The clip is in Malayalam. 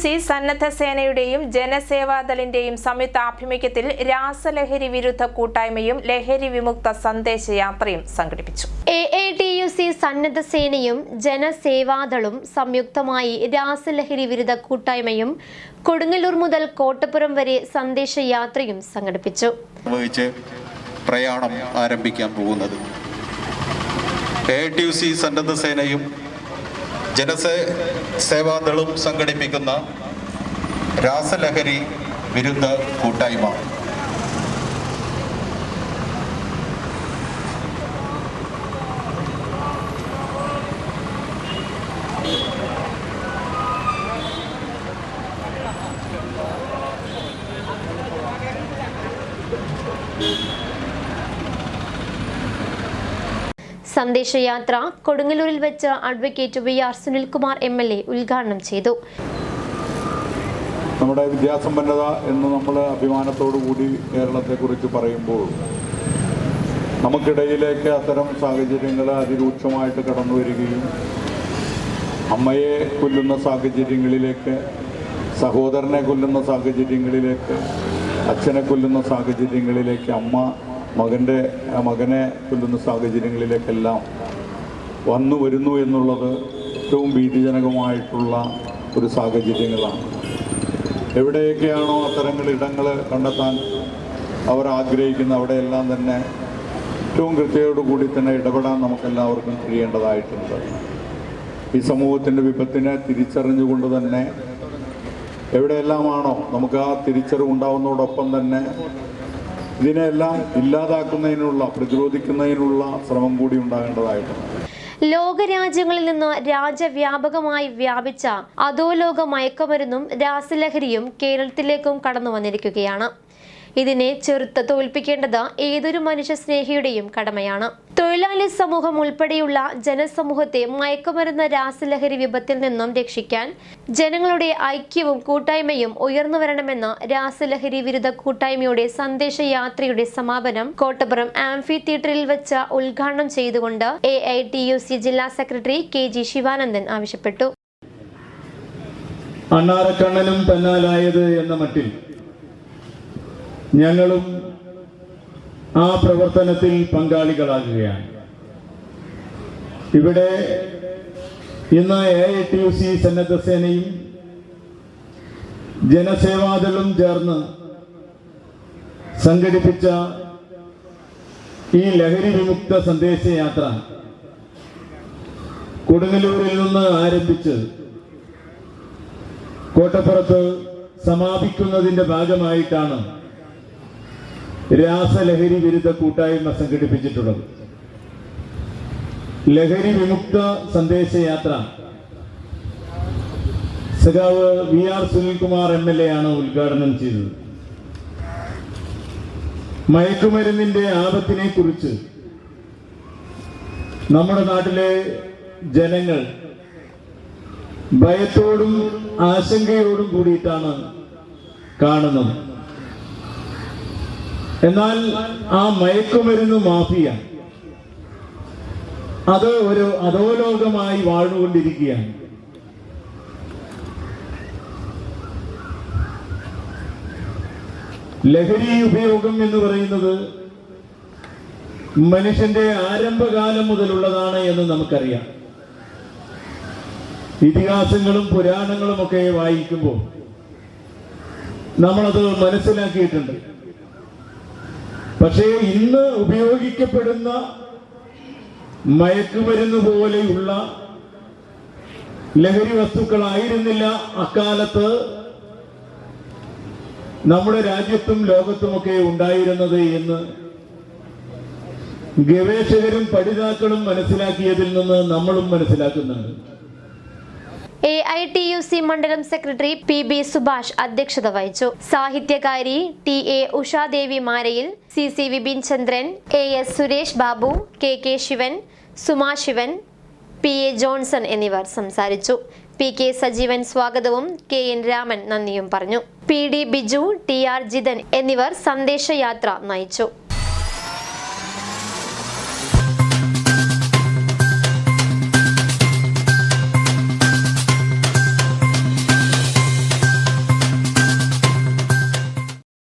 സി സന്നദ്ധ സേനയുടെയും ജനസേവാദളിന്റെയും സംയുക്ത ആഭിമുഖ്യത്തിൽ രാസലഹരി വിരുദ്ധ കൂട്ടായ്മയും ലഹരി വിമുക്ത സന്ദേശയാത്രയും സംഘടിപ്പിച്ചു. A A T U C സന്നദ്ധ സേനയും ജനസേവാദളും സംയുക്തമായി രാസലഹരി വിരുദ്ധ കൂട്ടായ്മയും കൊടുങ്ങല്ലൂർ മുതൽ കോട്ടപ്പുറം വരെ സന്ദേശയാത്രയും സംഘടിപ്പിച്ചു. പ്രയാണം ആരംഭിക്കാൻ പോകുന്നത്. എ ടി യു സി സന്നദ്ധ സേനയും ജനസേ സേവാദളും സംഘടിപ്പിക്കുന്ന രാസലഹരി വിരുദ്ധ കൂട്ടായ്മ. സന്ദേശയാത്ര കൊടുങ്ങല്ലൂരിൽ വെച്ച് advocate V R Sunilkumar M L A ഉദ്ഘാടനം ചെയ്തു. നമ്മുടെ വിദ്യാസമ്പന്നത എന്ന് നമ്മൾ അഭിമാനത്തോടു കൂടി കേരളത്തെക്കുറിച്ച് പറയുമ്പോൾ നമുക്കിടയിലേക്ക് അത്തരം സാഹചര്യങ്ങൾ അതിരൂക്ഷമായിട്ട് കടന്നു വരികയും അമ്മയെ കൊല്ലുന്ന സാഹചര്യങ്ങളിലേക്ക് സഹോദരനെ കൊല്ലുന്ന സാഹചര്യങ്ങളിലേക്ക് അച്ഛനെ കൊല്ലുന്ന സാഹചര്യങ്ങളിലേക്ക് അമ്മ മകന്റെ മകനെ കൊല്ലുന്ന സാഹചര്യങ്ങളിലേക്കെല്ലാം വന്നു വരുന്നു എന്നുള്ളത് ഏറ്റവും ഭീതിജനകമായിട്ടുള്ള ഒരു സാഹചര്യങ്ങളാണ്. എവിടെയൊക്കെയാണോ അത്തരങ്ങൾ ഇടങ്ങൾ കണ്ടെത്താൻ അവർ ആഗ്രഹിക്കുന്ന അവിടെയെല്ലാം തന്നെ ഏറ്റവും കൃത്യതയോടുകൂടി തന്നെ ഇടപെടാൻ നമുക്കെല്ലാവർക്കും കഴിയേണ്ടതായിട്ടുണ്ട്. ഈ സമൂഹത്തിന്റെ വിപത്തിനെ തിരിച്ചറിഞ്ഞുകൊണ്ട് തന്നെ എവിടെയെല്ലാമാണോ നമുക്ക് ആ തിരിച്ചറിവ് തിരിച്ചറിവുണ്ടാവുന്നതോടൊപ്പം തന്നെ ഇതിനെല്ലാം ഇല്ലാതാക്കുന്നതിനുള്ള പ്രതിരോധിക്കുന്നതിനുള്ള ശ്രമം കൂടി ഉണ്ടാകേണ്ടതായിട്ടുണ്ട്. ലോകരാജ്യങ്ങളിൽ നിന്ന് രാജ്യവ്യാപകമായി വ്യാപിച്ച അധോലോക മയക്കുമരുന്നും രാസലഹരിയും കേരളത്തിലേക്കും കടന്നു വന്നിരിക്കുകയാണ് ഇതിനെ ചെറുത്ത് തോൽപ്പിക്കേണ്ടത് ഏതൊരു മനുഷ്യ സ്നേഹിയുടെയും കടമയാണ്. തൊഴിലാളി സമൂഹം ഉൾപ്പെടെയുള്ള ജനസമൂഹത്തെ മയക്കുമരുന്ന രാസലഹരി വിപത്തിൽ നിന്നും രക്ഷിക്കാൻ ജനങ്ങളുടെ ഐക്യവും കൂട്ടായ്മയും ഉയർന്നു വരണമെന്ന രാസലഹരി വിരുദ്ധ കൂട്ടായ്മയുടെ സന്ദേശയാത്രയുടെ സമാപനം കോട്ടപ്പുറം ആംഫി തിയേറ്ററിൽ വെച്ച് ഉദ്ഘാടനം ചെയ്തുകൊണ്ട് A I T U C ജില്ലാ സെക്രട്ടറി കെ ജി ശിവാനന്ദൻ ആവശ്യപ്പെട്ടു. അണ്ണാറക്കണ്ണനും തന്നാലായത് എന്ന മട്ടിൽ ഞങ്ങളും ആ പ്രവർത്തനത്തിൽ പങ്കാളികളാകുകയാണ്. ഇവിടെ ഇന്ന് A I T U C സന്നദ്ധ സേനയും ജനസേവാദളും ചേർന്ന് സംഘടിപ്പിച്ച ഈ ലഹരി വിമുക്ത സന്ദേശയാത്ര കൊടുങ്ങല്ലൂരിൽ നിന്ന് ആരംഭിച്ച് കോട്ടപ്പുറത്ത് സമാപിക്കുന്നതിന്റെ ഭാഗമായിട്ടാണ് രാസലഹരി വിരുദ്ധ കൂട്ടായ്മ സംഘടിപ്പിച്ചിട്ടുള്ളത്. ലഹരി വിമുക്ത സന്ദേശയാത്ര. സഖാവ് V R Sunilkumar M L A ആണ് ഉദ്ഘാടനം ചെയ്തത്. മയക്കുമരുന്നിന്റെ ആപത്തിനെ കുറിച്ച് നമ്മുടെ നാട്ടിലെ ജനങ്ങൾ ഭയത്തോടും ആശങ്കയോടും കൂടിയിട്ടാണ് കാണുന്നത്. എന്നാൽ ആ മയക്കുമരുന്ന് മാഫിയ അത് ഒരു അധോലോകമായി വാഴുകൊണ്ടിരിക്കുകയാണ്. ലഹരി ഉപയോഗം എന്ന് പറയുന്നത് മനുഷ്യന്റെ ആരംഭകാലം മുതലുള്ളതാണ് എന്ന് നമുക്കറിയാം. ഇതിഹാസങ്ങളും പുരാണങ്ങളും ഒക്കെ വായിക്കുമ്പോൾ നമ്മളത് മനസ്സിലാക്കിയിട്ടുണ്ട്. പക്ഷേ ഇന്ന് ഉപയോഗിക്കപ്പെടുന്ന മയക്കുമരുന്ന് പോലെയുള്ള ലഹരി വസ്തുക്കളായിരുന്നില്ല അക്കാലത്ത് നമ്മുടെ രാജ്യത്തും ലോകത്തുമൊക്കെ ഉണ്ടായിരുന്നത് എന്ന് ഗവേഷകരും പഠിതാക്കളും മനസ്സിലാക്കിയതിൽ നിന്ന് നമ്മളും മനസ്സിലാക്കുന്നുണ്ട്. A I T U C മണ്ഡലം സെക്രട്ടറി പി ബി സുഭാഷ് അധ്യക്ഷത വഹിച്ചു. സാഹിത്യകാരി T A Ushadevi മാരയിൽ C C Vipin Chandran A S Suresh Babu K K Sivan Suma Sivan P A Johnson എന്നിവർ സംസാരിച്ചു. പി കെ സജീവൻ സ്വാഗതവും കെ എൻ രാമൻ നന്ദിയും പറഞ്ഞു. P D Biju T R Jithan എന്നിവർ സന്ദേശയാത്ര നയിച്ചു.